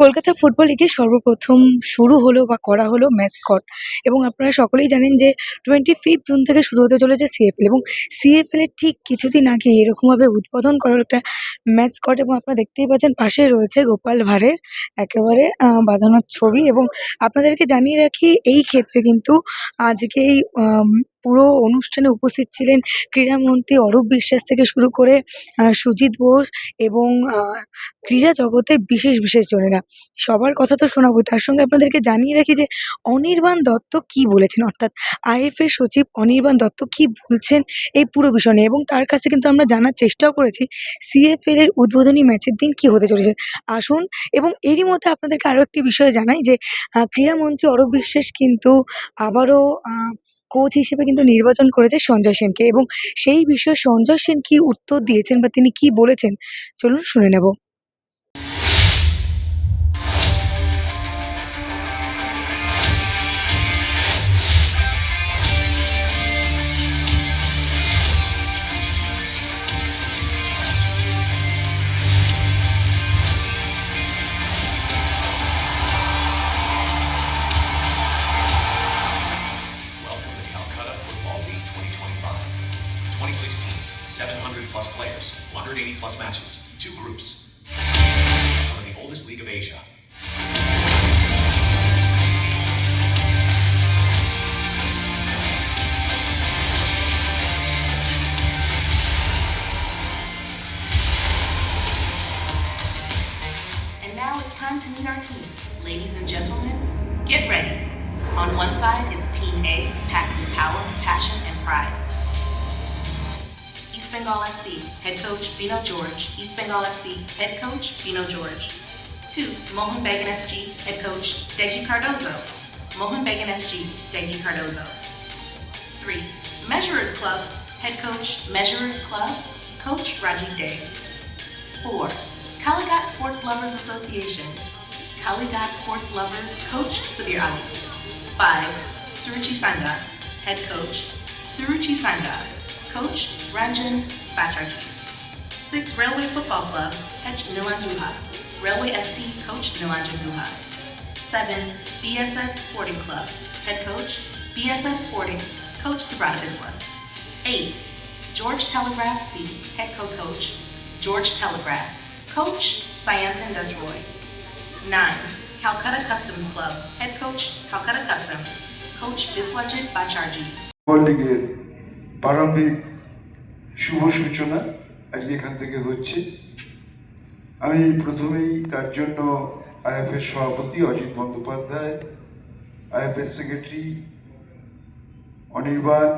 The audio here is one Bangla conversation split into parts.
কলকাতা ফুটবল লিগের সর্বপ্রথম শুরু হলো বা করা হলো ম্যাসকট এবং আপনারা সকলেই জানেন যে টোয়েন্টি ফিফ জুন থেকে শুরু হতে চলেছে সিএফএল এবং সিএফএল এর ঠিক কিছুদিন আগে এরকমভাবে উদ্বোধন করার একটা ম্যাসকট এবং আপনারা দেখতেই পাচ্ছেন পাশেই রয়েছে গোপাল ভাঁড়ের একেবারে বাঁধানোর ছবি এবং আপনাদেরকে জানিয়ে রাখি এই ক্ষেত্রে কিন্তু আজকে এই পুরো অনুষ্ঠানে উপস্থিত ছিলেন ক্রীড়ামন্ত্রী অরূপ বিশ্বাস থেকে শুরু করে সুজিত বোস এবং ক্রীড়া জগতে বিশেষ বিশেষ জনেরা সবার কথা তো শোনাবো। তার সঙ্গে আপনাদেরকে জানিয়ে রাখি যে অনির্বাণ দত্ত কি বলেছেন? অর্থাৎ আইএফএ সচিব অনির্বাণ দত্ত কি বলছেন এই পুরো বিষয় নিয়ে এবং তার কাছে কিন্তু আমরা জানার চেষ্টাও করেছি, সিএফএল এর উদ্বোধনী ম্যাচের দিন কি হতে চলেছে? আসুন এবং এরই মধ্যে আপনাদেরকে আরও একটি বিষয় জানাই যে ক্রীড়ামন্ত্রী অরূপ বিশ্বাস কিন্তু আবারও কোচ হিসেবে কিন্তু নির্বাচন করেছে সঞ্জয় সেনকে এবং সেই বিষয়ে সঞ্জয় সেন কি উত্তর দিয়েছেন বা তিনি কি বলেছেন, চলুন শুনে নেব। LFC head coach, Pino George. Two, Mohan Bagan SG head coach, Deji Cardozo. Mohan Bagan SG, Deji Cardozo. Three, Measurers Club head coach, Measurers Club, Coach Rajiv Day. Four, Kaligat Sports Lovers Association, Kaligat Sports Lovers Coach Sabir Ali. Five, Suruchi Sangha, head coach, Suruchi Sangha, coach Ranjan Bhattacharya. 6. Railway Football Club, Coach Nilanjuha, Railway FC, Coach Nilanjuha. 7. BSS Sporting Club, Head Coach, BSS Sporting, Coach Sabrata Biswas. 8. George Telegraph C, Head Co-Coach, George Telegraph, Coach Syantan Desroy. 9. Calcutta Customs Club, Head Coach, Calcutta Customs, Coach Biswajit Bacharji. পারম্ভিক শুভ সূচনা আজকে এখান থেকে হচ্ছে। আমি প্রথমেই তার জন্য আইএফএর সভাপতি অজিত বন্দ্যোপাধ্যায় আইএফএর সেক্রেটারি অনির্বাণ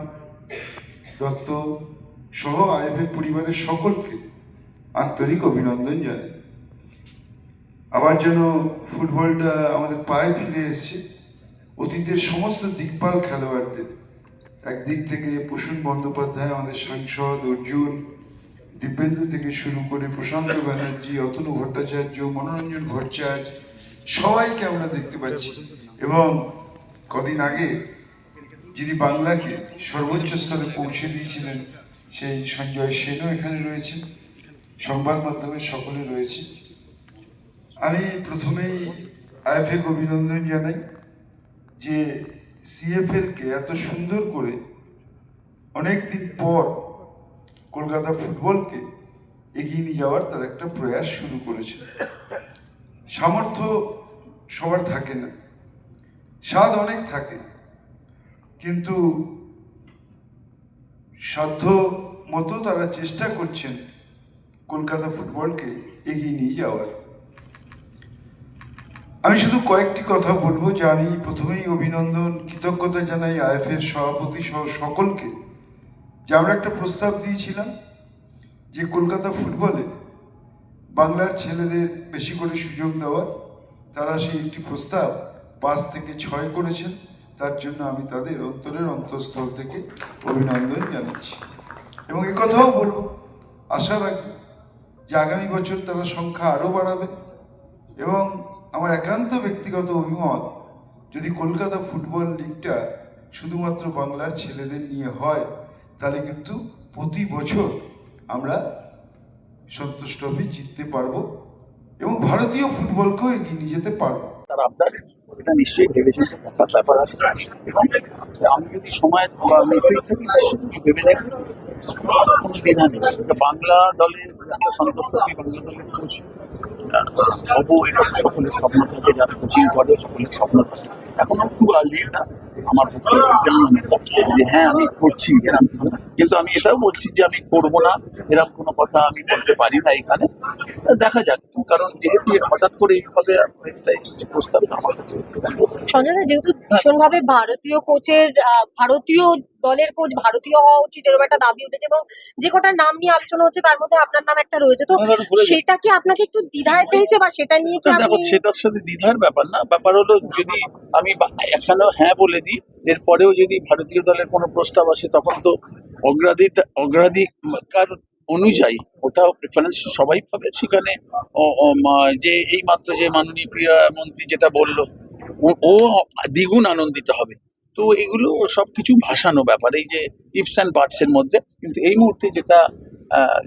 দত্ত সহ আইএফএর পরিবারের সকলকে আন্তরিক অভিনন্দন জানাই। আবার যেন ফুটবলটা আমাদের পায়ে ফিরে এসছে, অতীতের সমস্ত দিকপাল খেলোয়াড়দের। একদিক থেকে প্রসূন বন্দ্যোপাধ্যায় আমাদের সাংসদ, অর্জুন দিব্যেন্দু থেকে শুরু করে প্রশান্ত ব্যানার্জি, অতনু ভট্টাচার্য, মনোরঞ্জন ভট্টাচার্য, সবাইকে আমরা দেখতে পাচ্ছি। এবং কদিন আগে যিনি বাংলাকে সর্বোচ্চ স্তরে পৌঁছে দিয়েছিলেন, সেই সঞ্জয় সেনও এখানে রয়েছে। সংবাদ মাধ্যমে সকলে রয়েছে। আমি প্রথমেই আইএফএকে অভিনন্দন জানাই যে সিএফএলকে এত সুন্দর করে অনেক দিন পর কলকাতা ফুটবলকে এগিয়ে নিয়ে যাওয়ার তার একটা প্রয়াস শুরু করেছে। সামর্থ্য সবার থাকে না, স্বাদ অনেক থাকে, কিন্তু সাধ্য মতো তারা চেষ্টা করছেন কলকাতা ফুটবলকে এগিয়ে নিয়ে যাওয়ার। আমি শুধু কয়েকটি কথা বলব যে আমি প্রথমেই অভিনন্দন, কৃতজ্ঞতা জানাই আইএফের সভাপতি সহ সকলকে। যে আমরা একটা প্রস্তাব দিয়েছিলাম যে কলকাতা ফুটবলে বাংলার ছেলেদের বেশি করে সুযোগ দেওয়ার, তারা সেই একটি প্রস্তাব পাঁচ থেকে ছয় করেছেন। তার জন্য আমি তাদের অন্তরের অন্তঃস্থল থেকে অভিনন্দন জানাচ্ছি। এবং কথাও বলব, আশা রাখব যে আগামী বছর তারা সংখ্যা আরও বাড়াবে এবং আমার একান্ত ব্যক্তিগত অভিমত, যদি কলকাতা ফুটবল লিগটা শুধুমাত্র বাংলার ছেলেদের নিয়ে হয় তাহলে কিন্তু প্রতি বছর আমরা সন্তোষ ট্রফি জিততে পারব এবং ভারতীয় ফুটবলকেও এগিয়ে নিয়ে যেতে পারব। তার আবদার, এটা ভেবেছেন দেখার ব্যাপার এবং আমি যদি সময় থাকি ভেবে দেখি বাংলা দলের একটা সন্তুষ্ট বাংলা দলের কোচ হব এটা সকলের স্বপ্ন যারা সকলের স্বপ্ন থাকে। এখন একটু আর্লি এটা আমার পক্ষে যে হ্যাঁ আমি করছি এরকম কিন্তু আমি এটাও বলছি যে আমি করব না এরকম কোনো কথা আমি বলতে পারি না এখানে। দেখা যাক কারণ যেহেতু হঠাৎ করে এইভাবে একটা এসেছে প্রস্তাবটা আমার কাছে সঞ্জয় যেহেতু ভীষণভাবে ভারতীয় কোচের ভারতীয় দলের কোচ ভারতীয় হওয়া উচিত এরকম একটা দাবি উঠেছে এবং যে কটা নাম নিয়ে আলোচনা হচ্ছে তার মধ্যে আপনার নাম একটা রয়েছে। তো সেটা কি আপনাকে একটু দ্বিধায় ফেলছে বা সেটা নিয়ে কি দেখো সেটার সাথে দ্বিধার ব্যাপার না। ব্যাপার হলো যদি আমি এখানেও হ্যাঁ বলে দিই এরপরেও যদি ভারতীয় দলের কোনো প্রস্তাব আসে, তখন তো অগ্রাধিকার অগ্রাধিকার অনুযায়ী ওটা প্রেফারেন্স সবাই পাবে। সেখানে যে এই মাত্র যে মাননীয় ক্রীড়া মন্ত্রী যেটা বলল, ও- দ্বিগুণ আনন্দিত হবে। তো এগুলো সব কিছু ভাসানো ব্যাপার, এই যে ইপস অ্যান্ড বার্ডস এর মধ্যে। কিন্তু এই মুহূর্তে যেটা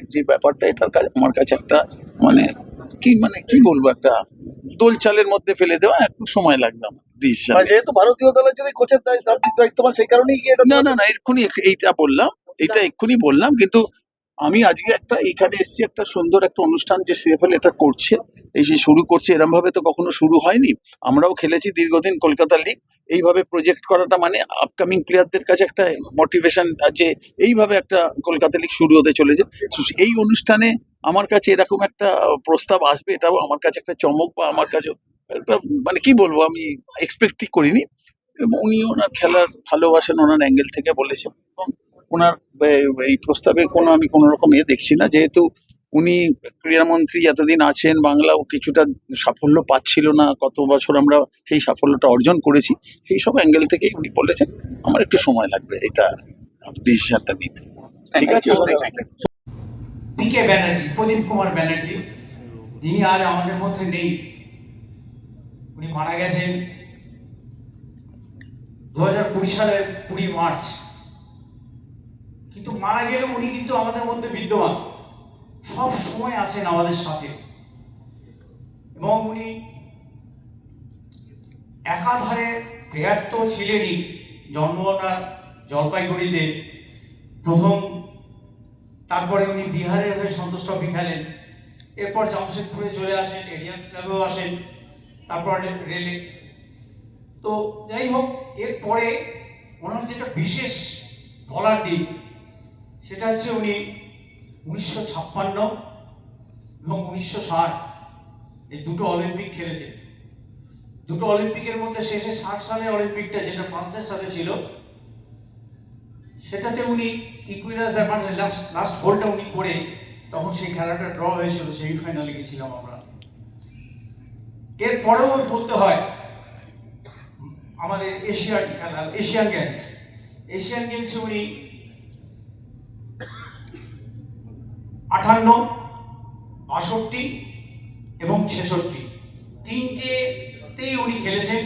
যে ব্যাপারটা, এটার কাছে আমার কাছে একটা মানে কি মানে কি বলব, একটা দোলচালের মধ্যে ফেলে দেওয়া, একটু সময় লাগবে আমার। যেহেতু ভারতীয় দলের যদি কোচের দায়িত্ববান সেই কারণেই এটা না না না এক্ষুনি এইটা বললাম এটা এক্ষুনি বললাম কিন্তু আমি আজকে একটা এখানে এসেছি একটা সুন্দর একটা অনুষ্ঠান যে সিএফএল এটা করছে এই যে শুরু করছে এরম ভাবে তো কখনো শুরু হয়নি। আমরাও খেলেছি দীর্ঘদিন কলকাতা লিগ এইভাবে প্রজেক্ট করাটা মানে আপকামিং প্লেয়ারদের কাছে একটা মোটিভেশন যে এইভাবে একটা কলকাতা লিগ শুরু হতে চলেছে। এই অনুষ্ঠানে আমার কাছে এরকম একটা প্রস্তাব আসবে এটাও আমার কাছে একটা চমক বা আমার কাছে মানে কি বলব আমি এক্সপেক্টই করিনি। এবং উনি ওনার খেলার ভালোবাসেন ওনার অ্যাঙ্গেল থেকে বলেছেন। এবং ওনার এই প্রস্তাবে কোনো আমি কোনো রকম ইয়ে দেখছি না। যেহেতু উনি ক্রীড়ামন্ত্রী এতদিন আছেন বাংলাও কিছুটা সাফল্য পাচ্ছিল না কত বছর আমরা সেই সাফল্যটা অর্জন করেছি সেই সব অ্যাঙ্গেল থেকেই উনি বলেছেন আমার একটু সময় লাগবে এটা ডিসিশনটা নিতে। ঠিক আছে ব্যানার্জি প্রদীপ কুমার ব্যানার্জি যিনি আজ আমাদের মধ্যে নেই উনি মারা গেছেন দু হাজার কুড়ি সালের কুড়ি মার্চ। কিন্তু মারা গেলেও উনি কিন্তু আমাদের মধ্যে বিদ্যমান। সব সময় আছেন আমাদের সাথে। এবং উনি একাধারে প্লেয়ার তো ছিলেনই জন্ম জলপাইগুড়িতে। প্রথম তারপরে উনি বিহারের হয়ে সন্তোষ ট্রফি এরপর জামশেদপুরে চলে আসেন এরিয়ান্স ক্লাবেও আসেন। তারপর রেলে। তো যাই হোক, এরপরে ওনার যেটা বিশেষ বলার দিক, সেটা হচ্ছে উনি উনিশশো ছাপ্পান্ন এবং উনিশশো ষাট এই দুটো অলিম্পিক খেলেছেন। দুটো অলিম্পিকের মধ্যে শেষে ষাট সালের অলিম্পিকটা যেটা ফ্রান্সের সাথে ছিল, সেটাতে উনি ইকুইনাস লাস্ট লাস্ট গোলটা উনি করে তখন সেই খেলাটা ড্র হয়েছিল সেমিফাইনালে গেছিলাম আমরা। এরপরেও বলতে হয়। আমাদের এশিয়ান খেলা এশিয়ান গেমস। এশিয়ান গেমসে উনি আটান্ন বাষট্টি এবং ছেষট্টি। তিনটেতেই উনি খেলেছেন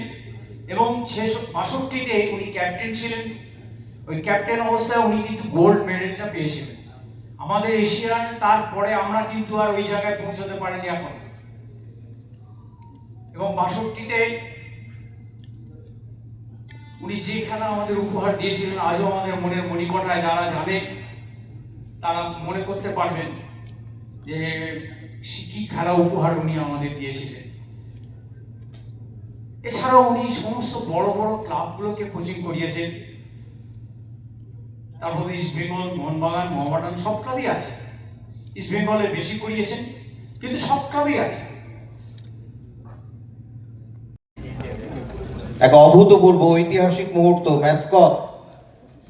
এবং বাষট্টিতে উনি ক্যাপ্টেন ছিলেন। ওই ক্যাপ্টেন অবস্থায় উনি কিন্তু গোল্ড মেডেলটা পেয়েছিলেন। আমাদের এশিয়ান তারপরে আমরা কিন্তু আর ওই জায়গায় পৌঁছতে পারিনি এখন। এবং বাষট্টিতে উনি যে খেলা আমাদের উপহার দিয়েছিলেন, আজও আমাদের মনের মণিকটায় যারা জানে তারা মনে করতে পারবেন যে কি খেলা উপহার উনি আমাদের দিয়েছিলেন। এছাড়াও উনি সমস্ত বড় বড় ক্লাবগুলোকে কোচিং করিয়েছেন। তার মধ্যে ইস্ট বেঙ্গল মোহনবাগান, মোহামেডান, সব ক্লাবই আছে। ইস্ট বেঙ্গলে বেশি করিয়েছেন, কিন্তু সব ক্লাবই আছে। এক অভূতপূর্ব ঐতিহাসিক মুহূর্ত, ম্যাসকট।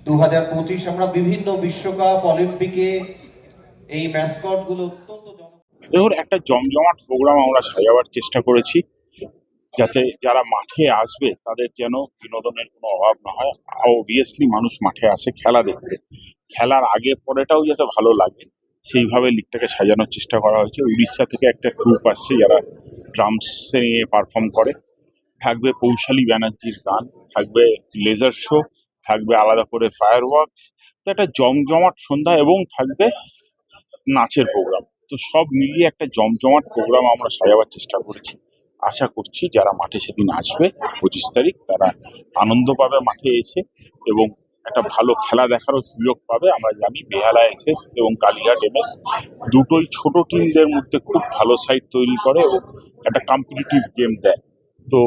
দু হাজার পঁচিশ আমরা বিভিন্ন বিশ্বকাপ, অলিম্পিকে এই ম্যাসকটগুলো অত্যন্ত দেখুন, একটা জমজমাট প্রোগ্রাম আমরা সাজাবার চেষ্টা করেছি, যাতে যারা মাঠে আসবে, তাদের যেন বিনোদনের কোনো অভাব না হয়। অবভিয়াসলি মানুষ মাঠে আসে খেলা দেখতে। খেলার আগে পরেটাও যাতে ভালো লাগে, সেইভাবে লিগটাকে সাজানোর চেষ্টা করা হয়েছে। উড়িষ্যা থেকে একটা গ্রুপ আসছে, যারা ড্রামস নিয়ে পারফর্ম করে। থাকবে পৌশালী ব্যানার্জির গান, থাকবে লেজার শো থাকবে আলাদা করে ফায়ার ওয়ার্কস তো একটা জমজমাট সন্ধ্যা এবং থাকবে নাচের প্রোগ্রাম তো সব মিলিয়ে একটা জমজমাট প্রোগ্রাম আমরা সাজাবার চেষ্টা করেছি। আশা করছি যারা মাঠে সেদিন আসবে, পঁচিশ তারিখ, তারা আনন্দ পাবে মাঠে এসে এবং একটা ভালো খেলা দেখারও সুযোগ পাবে। আমরা জানি বেহালা এসএস এবং কালীঘাট এমএস দুটোই ছোট টিমদের মধ্যে খুব ভালো সাইড তৈরি করে এবং একটা কম্পিটিটিভ গেম দেয়। তো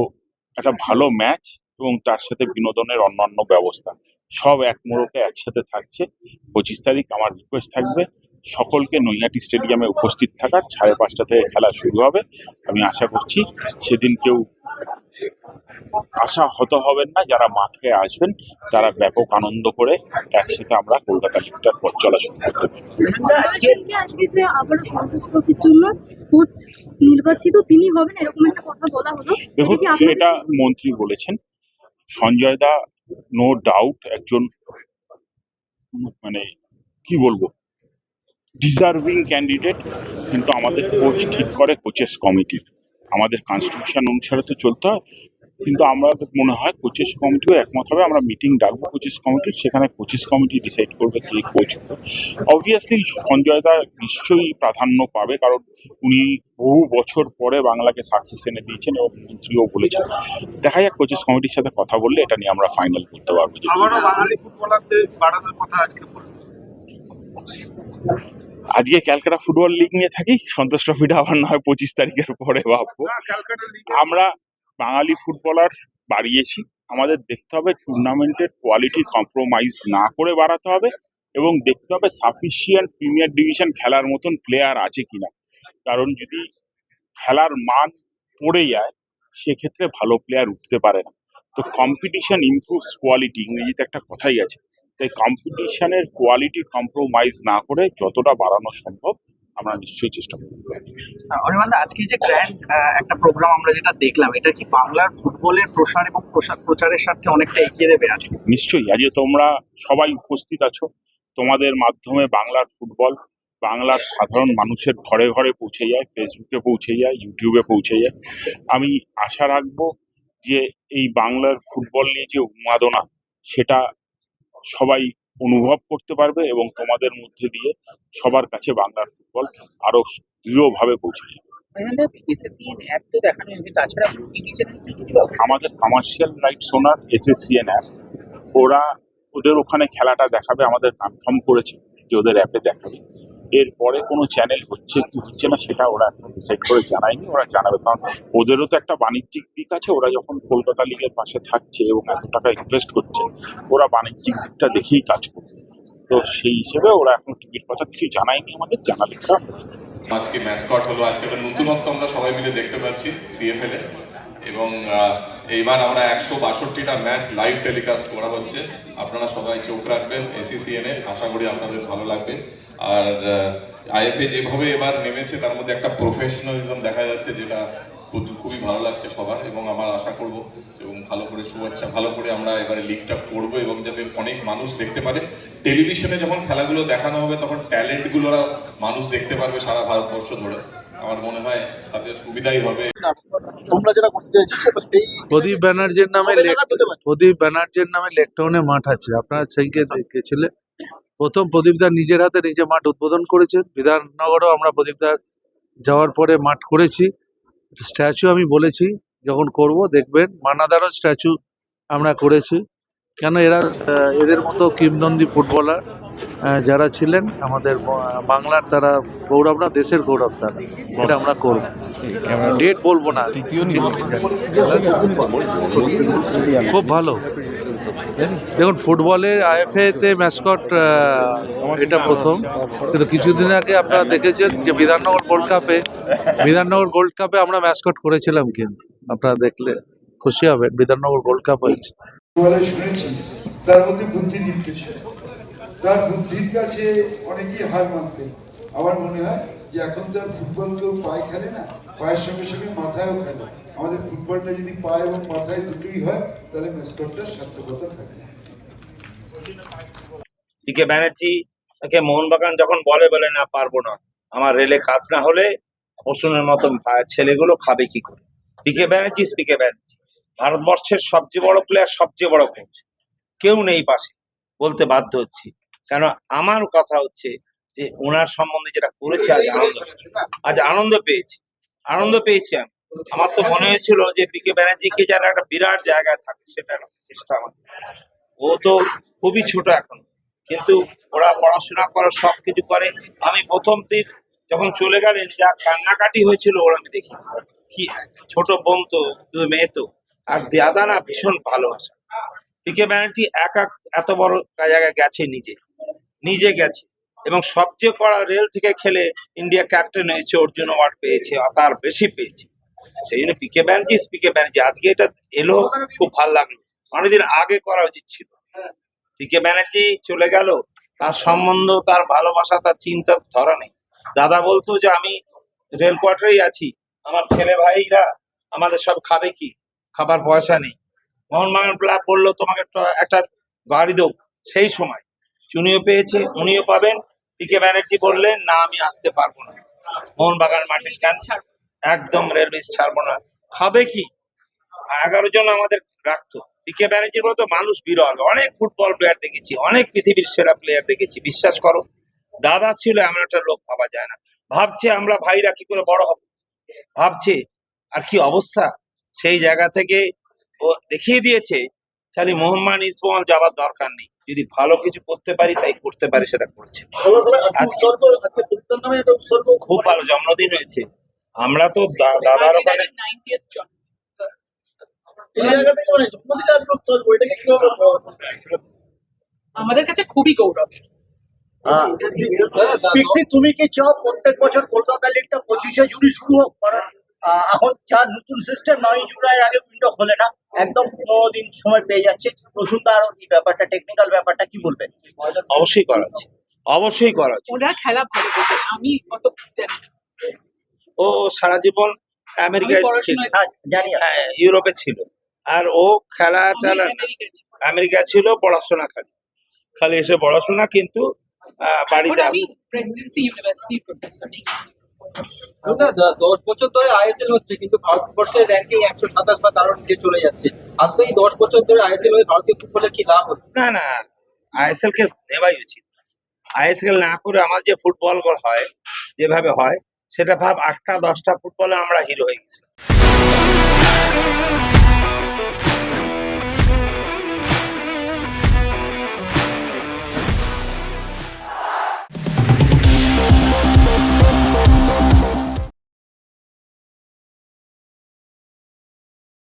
একটা ভালো ম্যাচ এবং তার সাথে বিনোদনের অন্যান্য ব্যবস্থা। সব এক মোড়কে একসাথে থাকছে। পঁচিশ তারিখ আমার রিকোয়েস্ট থাকবে। সকলকে নৈহাটি স্টেডিয়ামে উপস্থিত থাকার, সাড়ে পাঁচটা থেকে খেলা শুরু হবে। আমি আশা করছি সেদিন কেউ আশা হত হবেন না যারা মাঠে আসবেন তারা ব্যাপক আনন্দ করে একসাথে আমরা কলকাতা লিগটার পথ চলা শুরু করতে পারি। আজকে আজকে যে আবারও সন্তোষ ট্রফির জন্য কোচ নির্বাচিত তিনি হবেন এরকম একটা কথা বলা হলো। দেখুন এটা মন্ত্রী বলেছেন সঞ্জয় দা নো ডাউট একজন মানে কি বলব ডিজার্ভিং ক্যান্ডিডেট কিন্তু আমাদের কোচ ঠিক করে কোচেস কমিটির আমাদের কনস্টিটিউশন অনুসারে তো চলতে হয়, কিন্তু আমাদের মনে হয় কোচেস কমিটিও একমত হবে, আমরা মিটিং ডাকবো কোচেস কমিটির সেখানে কোচেস কমিটি ডিসাইড করবে কে কোচ অবভিয়াসলি সঞ্জয় দা নিশ্চয়ই প্রাধান্য পাবে, কারণ উনি বহু বছর পরে বাংলাকে সাকসেস এনে দিয়েছেন এবং মন্ত্রীও বলেছেন। দেখা যাক কোচেস কমিটির সাথে কথা বললে এটা নিয়ে আমরা ফাইনাল করতে পারব। আজকে ক্যালকাটা ফুটবল লিগ নিয়ে থাকি সন্তোষ ট্রফিটা আবার না হয় পঁচিশ তারিখের পরে ভাববো। আমরা বাঙালি ফুটবলার বাড়িয়েছি। আমাদের দেখতে হবে টুর্নামেন্টের কোয়ালিটি কম্প্রোমাইজ না করে বাড়াতে হবে এবং দেখতে হবে সাফিসিয়েন্ট প্রিমিয়ার ডিভিশন খেলার মতন প্লেয়ার আছে কিনা। কারণ যদি খেলার মান পড়ে যায় সেক্ষেত্রে ভালো প্লেয়ার উঠতে পারে না। তো কম্পিটিশন ইমপ্রুভস কোয়ালিটি ইংরেজিতে একটা কথাই আছে তাই কম্পিটিশনের কোয়ালিটি কম্প্রোমাইজ না করে যতটা বাড়ানো সম্ভব আমরা নিশ্চয়ই চেষ্টা করব। অনির্বাণদা আজকে যে গ্র্যান্ড একটা প্রোগ্রাম আমরা যেটা দেখলাম এটা কি বাংলার ফুটবলের প্রসার এবং প্রসার প্রচারের স্বার্থে অনেকটা এগিয়ে দেবে আজকে? নিশ্চয়ই। আজকে তোমরা সবাই উপস্থিত আছো। তোমাদের মাধ্যমে বাংলার ফুটবল বাংলার সাধারণ মানুষের ঘরে ঘরে পৌঁছে যায় ফেসবুকে পৌঁছে যায় ইউটিউবে পৌঁছে যায়। আমি আশা রাখব যে এই বাংলার ফুটবল নিয়ে যে উন্মাদনা সেটা সবাই অনুভব করতে পারবে এবং তোমাদের মধ্যে দিয়ে সবার কাছে বাংলার ফুটবল আরও দৃঢ়ভাবে পৌঁছে যাবে। আমাদের commercial rights owner SSCN app ওরা ওদের ওখানে খেলাটা দেখাবে আমাদের কনফার্ম করেছে যে ওদের অ্যাপে দেখাবে। এরপরে কোনো চ্যানেল হচ্ছে কি হচ্ছে না সেটা ওরা এখন ডিসাইড করে জানায়নি। ওরা জানাবে, কারণ ওদেরও তো একটা বাণিজ্যিক দিক আছে। ওরা যখন কলকাতা লিগের পাশে থাকছে এবং এত টাকা ইনভেস্ট করছে, ওরা বাণিজ্যিক দিকটা দেখেই কাজ করবে তো সেই হিসেবে ওরা এখন টিকিট কথা কিছু জানায়নি আমাদের, জানালে আজকে ম্যাসকট হলো, আজকে একটা নতুনত্ব আমরা সবাই মিলে দেখতে পাচ্ছি সিএফএল এ। এবং এইবার আমরা একশো বাষট্টিটা ম্যাচ লাইভ টেলিকাস্ট করা হচ্ছে। আপনারা সবাই চোখ রাখবেন এসিসিএন এ আশা করি আপনাদের ভালো লাগবে। আর আইএফএ যেভাবে এবার নেমেছে, তার মধ্যে একটা প্রফেশনালিজম দেখা যাচ্ছে, যেটা খুব- খুবই ভালো লাগছে সবার, এবং আমার আশা করব এবং ভালো করে শুভেচ্ছা, ভালো করে আমরা এবারে লিগটা করব, এবং যাতে অনেক মানুষ দেখতে পারে। টেলিভিশনে যখন খেলাগুলো দেখানো হবে, তখন ট্যালেন্টগুলো মানুষ দেখতে পারবে সারা ভারতবর্ষ ধরে। আমার মনে হয় তাতে সুবিধাই হবে। তোমরা যেটা করতে চাইছো এই প্রদীপ ব্যানার্জির নামে? প্রদীপ ব্যানার্জির নামে লেকটাউনে মাঠ আছে। আপনারা সেইকে দেখেছিলেন প্রথম প্রদীপদা নিজের হাতে নিজে মাঠ উদ্বোধন করেছেন। বিধাননগরেও আমরা প্রদীপদার যাওয়ার পরে মাঠ করেছি। স্ট্যাচু আমি বলেছি যখন করব দেখবেন মানাদারও স্ট্যাচু আমরা করেছি। কেন এরা এদের মতো কিংবদন্তি ফুটবলার যারা ছিলেন আমাদের বাংলার তারা গৌরব না দেশের গৌরব তারা। এটা আমরা করব। ডেট বলব না। খুব ভালো। দেখুন ফুটবলের আইএফএ তে ম্যাসকট এটা প্রথম। কিন্তু কিছুদিন আগে আপনারা দেখেছেন যে বিধাননগর গোল্ড কাপে বিধাননগর গোল্ড কাপে আমরা ম্যাসকট করেছিলাম কিন্তু। আপনারা দেখলে খুশি হবেন বিধাননগর গোল্ড কাপ হয়েছে। তার মধ্যে বুদ্ধিদীপ্ত ছিল তার বুদ্ধির কাছে অনেকেই হার মানতেন। আমার মনে হয় যে এখন তো ফুটবল কেউ পায়ে খেলে না, পায়ের সঙ্গে সঙ্গে মাথায়ও খেলে আমাদের ফুটবলটা যদি পায়ে এবং মাথায় দুটোই হয়, তাহলে মেসকটটা সার্থকতা থাকে সিকে ব্যানার্জি তাকে মোহনবাগান যখন বলে বলে, না, পারব না। আমার রেলে কাজ না হলে পশুনের মতো ছেলেগুলো খাবে কি করে? পিকে ব্যানার্জি পিকে ব্যানার্জি ভারতবর্ষের সবচেয়ে বড় প্লেয়ার সবচেয়ে বড় কোচ কেউ নেই পাশে। বলতে বাধ্য হচ্ছি। কেন আমার কথা হচ্ছে যে ওনার সম্বন্ধে যেটা করেছে আজ আনন্দ আজ আনন্দ পেয়েছি। আনন্দ পেয়েছি আমি। আমার তো মনে হয়েছিল যে পি কে ব্যানার্জিকে যারা একটা বিরাট জায়গায় থাকে, সেটা চেষ্টা আমার ও তো খুবই ছোট এখন। কিন্তু ওরা পড়াশোনা করে সব কিছু করে। আমি প্রথম দিন যখন চলে গেলেন, যা কান্নাকাটি হয়েছিল, ওরা আমি দেখি। কি ছোট বোন তো, দুই মেয়ে তো। আর দাদা না ভীষণ ভালোবাসা। পি কে ব্যানার্জি একা এত বড় জায়গায় গেছে নিজে। নিজে গেছে। এবং সবচেয়ে কড়া রেল থেকে খেলে ইন্ডিয়া ক্যাপ্টেন হয়েছে অর্জুন অ্যাওয়ার্ড পেয়েছে তার বেশি পেয়েছে। সেই জন্য পিকে ব্যানার্জি পিকে ব্যানার্জি আজকে এটা এলো, খুব ভালো লাগল। অনেকদিন আগে করা উচিত ছিল। পিকে ব্যানার্জি চলে গেল, তার সম্বন্ধ, তার ভালোবাসা, তার চিন্তা ধরা নেই। দাদা বলতো যে, আমি রেল কোয়ার্টারেই আছি। আমার ছেলে ভাইরা আমাদের সব খাবে কি? খাবার পয়সা নেই। মোহনবাগান ক্লাব বলল, তোমাকে একটা গাড়ি দেবো। সেই সময় চুনিও পেয়েছে, উনিও পাবেন। পিকে ব্যানার্জি বললেন, না, আমি আসতে পারব না। মোহনবাগান মাঠে কেন? একদম রেলওয়ে ছাড়বো না। খাবে কি? এগারো জন আমাদের রাখতো। পিকে ব্যানার্জির মতো মানুষ বিরল। অনেক ফুটবল প্লেয়ার দেখেছি, অনেক পৃথিবীর সেরা প্লেয়ার দেখেছি, বিশ্বাস করো। দাদা ছিল, এমন একটা লোক, ভাবা যায় না। ভাবছে, আমরা ভাইরা কি করে বড় হব? ভাবছে, আর কি অবস্থা? সেই জায়গা থেকে ও দেখিয়ে দিয়েছে, খালি মোহাম্মদ ইসমাল যাওয়ার দরকার নেই। যদি ভালো কিছু করতে পারি তাই করতে পারি সেটা করছে। আজকে খুব ভালো জন্মদিন হয়েছে। আমরা তো দাদার ওখানে আমাদের কাছে খুবই গৌরব। পিক্সি তুমি কি চাও প্রত্যেক বছর কলকাতা লিগটা পঁচিশে জুড়ি শুরু হোক? আহ, এখন যার নতুন সিস্টেম নয় জুলাইয়ের আগে উইন্ডো খোলে না। একদম পনেরো দিন সময় পেয়ে যাচ্ছে। রসুনদা আরও এই ব্যাপারটা টেকনিক্যাল ব্যাপারটা কি বলবেন অবশ্যই করা উচিত অবশ্যই করা উচিত ওরা খেলা ভালো বোঝে আমি অত জানি না। ও সারা জীবন আমেরিকায় ছিল। হ্যাঁ। হ্যাঁ, ইউরোপে ছিল। আর ও খেলা টেলা আমেরিকা ছিল পড়াশোনা খালি খালি এসে পড়াশোনা কিন্তু আহ, বাড়িতে প্রেসিডেন্সি ইউনিভার্সিটির প্রফেসর দশ বছর ধরে আইএসএল হচ্ছে, কিন্তু ভারতবর্ষের র্যাঙ্কিং একশো সাতাশ বা তার নিচে চলে যাচ্ছে। আজকে এই দশ বছর ধরে আইএসএল হয়ে ভারতীয় ফুটবলে কি লাভ হচ্ছে না না আইএসএল কে নেওয়াই উচিত। আইএসএল না করে আমার যে ফুটবল হয়, যেভাবে হয়, সেটা ভাব আটটা, দশটা ফুটবলে আমরা হিরো হয়ে গেছি।